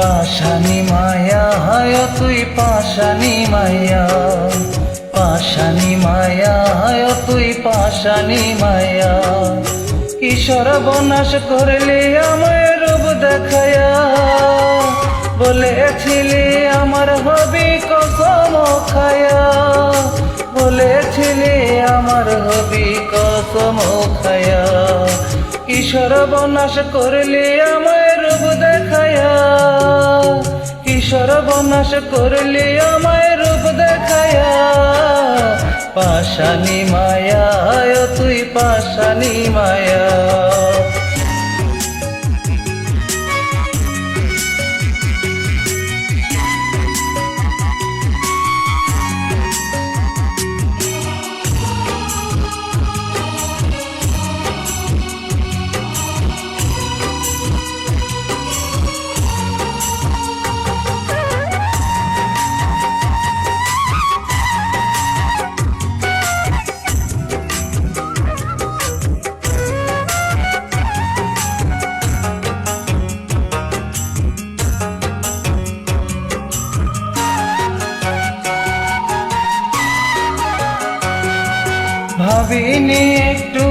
পাশানি মায়া, হায় তুই পাশানি মায়া। পাশানি মায়া, হায় তুই পাশানি মায়া। ঈশ্বর বনাশ করলি আমায় রূপ দেখায়া। বলেছিলি আমার হবি কসম খায়া। বলেছিলি আমার হবি কসম খায়া। কিশোর বনাশ করলি আমায় রূপ দেখায়া? কিশোর বনাশ করলি আমায় রূপ দেখায়া? পাশানি মায়া তুই পাশানি মায়া। ভাবিনি একটু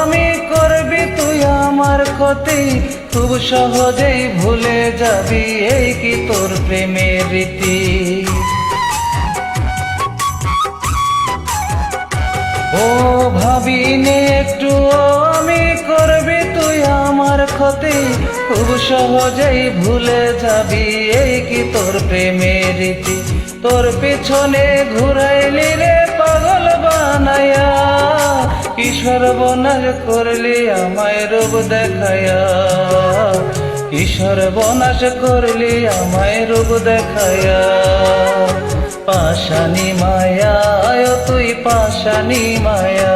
আমি করবি তুই আমার ক্ষতি। খুব সহজেই ভুলে যাবি এই কি তোর প্রেমের রীতি। ও ভাবিনি একটু আমি করবি তুই আমার ক্ষতি। খুব সহজেই ভুলে যাবি এই কি তোর প্রেমের রীতি। তোর পিছনে ঘুরাইলি রে পাগল বানায়া। কিশোর বনাশ করলি আমায় রূপ দেখায়া কি সর্বনাশ করলি আমায় রূপ দেখায়া পাশানি মায়া তুই পাশানি মায়া।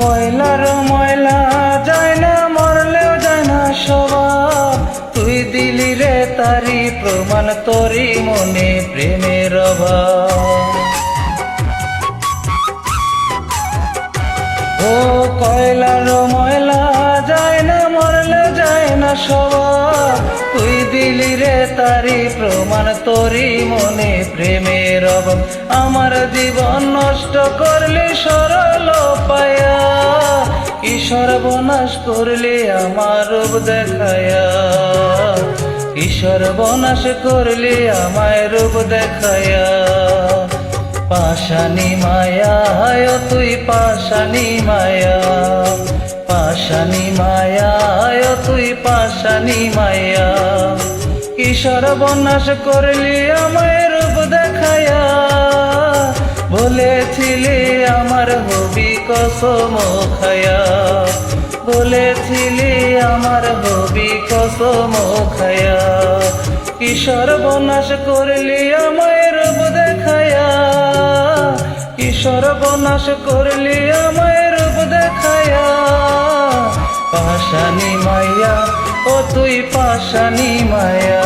ময়লার ময়লা যায় না, মরলেও যায় না সবার। তুই দিলি রে তারি প্রমাণ, তোরি মনে প্রেমের অভাব। ও কয়লার ময়লা যায় না মরলে যায় না তুই দিলি রে তারি প্রমাণ, তোরি মনে প্রেমের অভাব। আমার জীবন নষ্ট করলি সরল পায়া ঈশ্বর বনাশ করলি আমার রূপ দেখায়া। ঈশ্বর বনাশ করলি আমায় রূপ দেখায়া। পাশানি মায়া, হায় তুই পাশানি মায়া। পাশানি মায়া তুই পাশানি মায়া। কিশোর বনাশ করলি আমায় রূপ দেখায়া? বলেছিলি আমার হবি কসম খায়া। বলেছিলি আমার হবি কসম খায়া। কিশোর বনাশ করলি আমায় রূপ দেখায়া? কিশোর বনাশ করলি আমায় রূপ দেখায়া? পাশানি মায়া, ও তুই পাশানি মায়া।